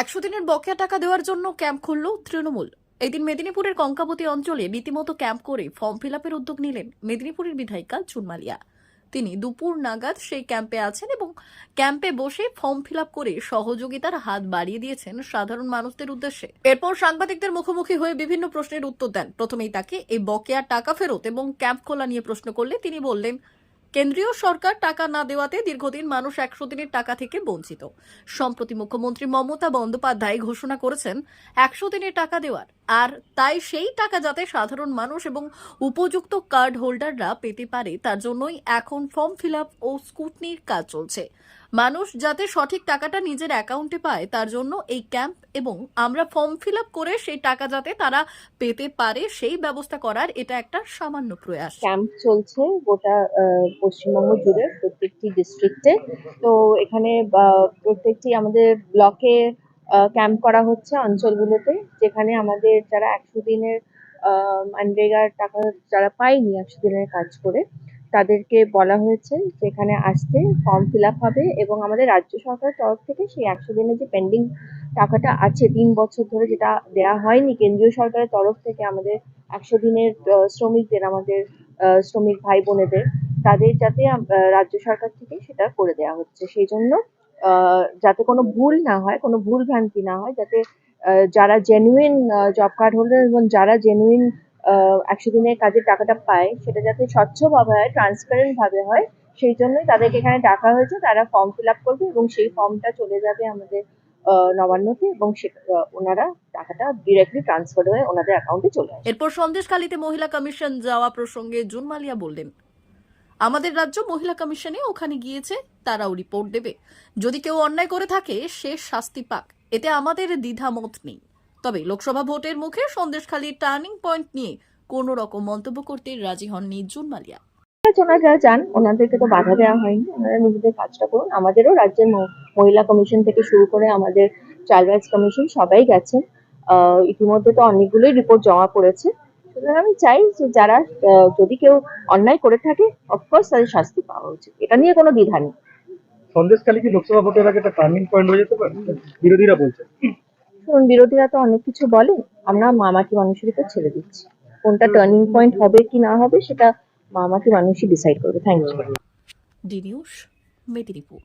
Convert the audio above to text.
একশো দিনের বকেয়া টাকা দেওয়ার জন্য ক্যাম্প খুলল তৃণমূল। এদিন মেদিনীপুরের কঙ্কাবতী অঞ্চলে রীতিমতো ক্যাম্প করে ফর্ম ফিল উদ্যোগ নিলেন মেদিনীপুরের বিধায়িকা চুনমালিয়া। তিনি দুপুর নাগাদ সেই ক্যাম্পে আছেন এবং ক্যাম্পে বসে ফর্ম ফিল করে সহযোগিতার হাত বাড়িয়ে দিয়েছেন সাধারণ মানুষদের উদ্দেশ্যে। এরপর সাংবাদিকদের মুখোমুখি হয়ে বিভিন্ন প্রশ্নের উত্তর দেন। প্রথমেই তাকে এই বকেয়া টাকা ফেরত এবং ক্যাম্প খোলা নিয়ে প্রশ্ন করলে তিনি বললেন কেন্দ্রীয় সরকার টাকা না দেওয়াতে দীর্ঘদিন মানুষ একশো দিনের টাকা থেকে বঞ্চিত। সম্প্রতি মুখ্যমন্ত্রী মমতা বন্দ্যোপাধ্যায় ঘোষণা করেছেন, একশো দিনের টাকা দেওয়ার। আর তাই সেই টাকা যাতে সাধারণ মানুষ এবং উপযুক্ত কার্ড হোল্ডাররা পেতে পারে, তার জন্যই এখন ফর্ম ফিল আপ ও স্কুটনির কাজ চলছে। মানুষ যাতে সঠিক টাকাটা নিজের অ্যাকাউন্টে পায়, তার জন্য এই ক্যাম্প এবং আমরা ফর্ম ফিল আপ করে সেই টাকা যাতে তারা পেতে পারে, সেই ব্যবস্থা করার এটা একটা সামান্য প্রয়াস। ক্যাম্প চলছে গোটা পশ্চিমবঙ্গ জুড়ে প্রত্যেকটি ডিস্ট্রিক্টে তো এখানে প্রত্যেকটি আমাদের ব্লকে ক্যাম্প করা হচ্ছে অঞ্চলগুলোতে, যেখানে আমাদের যারা একশো দিনের মানরেগার টাকা যারা পায়নি একশো দিনের কাজ করে, তাদেরকে বলা হয়েছে যেখানে আসতে ফর্ম ফিল আপ হবে এবং আমাদের রাজ্য সরকারের তরফ থেকে সেই একশো দিনের যে পেন্ডিং টাকাটা আছে, তিন বছর ধরে যেটা দেওয়া হয়নি, কেন্দ্রীয় সরকারের তরফ থেকে আমাদের একশো দিনের শ্রমিকদের, আমাদের শ্রমিক ভাই বোনেদের, তাদের যাতে রাজ্য সরকার থেকে সেটা করে দেওয়া হচ্ছে। সেই জন্য যাতে কোনো ভুল না হয়, কোনো ভুল ভ্রান্তি না হয়, যাতে যারা জেনুইন জব কার্ড হোল্ডার এবং যারা জেনুইন একশো দিনের কাজের টাকাটা পায়, সেটা যাতে স্বচ্ছভাবে হয় ট্রান্সপারেন্ট ভাবে হয়, সেই জন্যই তাদেরকে এখানে ডাকা হয়েছে। তারা ফর্ম ফিল আপ করবে এবং সেই ফর্মটা চলে যাবে আমাদের নবান্নতে এবং ওনারা টাকাটা ডিরেক্টলি ট্রান্সফার হয়ে ওনাদের অ্যাকাউন্টে চলে এরপর সন্দেশখালীতে মহিলা কমিশন যাওয়া প্রসঙ্গে জুন মালিয়া বললেন আমাদের রাজ্য মহিলা কমিশনে ওখানে গিয়েছে, তারাও রিপোর্ট দেবে। যদি কেউ অন্যায় করে থাকে, সে শাস্তি পাক। এতে আমাদের দ্বিধামত নেই। তবে লোকসভা ভোটের মুখে সন্দেশখালী টার্নিং পয়েন্ট নিয়ে কোনো রকম মন্তব্য করতে রাজি হননি জুন মালিয়া। ওনারা যান, ওনাদেরকে তো বাধা দেওয়া হয়নি। ওনারা নিজেদের কাজটা করুন। আমাদেরও রাজ্যের মহিলা কমিশন থেকে শুরু করে আমাদের চাইল্ড রাইটস কমিশন সবাই গেছেন। ইতিমধ্যে তো অনেকগুলোই রিপোর্ট জমা পড়েছে। সুতরাং আমি চাই যে যারা আহ, যদি কেউ অন্যায় করে থাকে অফকোর্স তাদের শাস্তি পাওয়া উচিত। এটা নিয়ে কোনো দ্বিধা নেই। সন্দেশখালী কি লোকসভা ভোটের আগে একটা টার্নিং পয়েন্ট হয়ে যেতে পারে? বিরোধীরা বলছে। শুনুন বিরোধীরা তো অনেক কিছু বলে। আমরা মামাটি মানুষের উপর ছেড়ে দিচ্ছি। কোনটা টার্নিং পয়েন্ট হবে কি না হবে সেটা মামাটি মানুষই ডিসাইড করবে। Thank you D News Medinipur.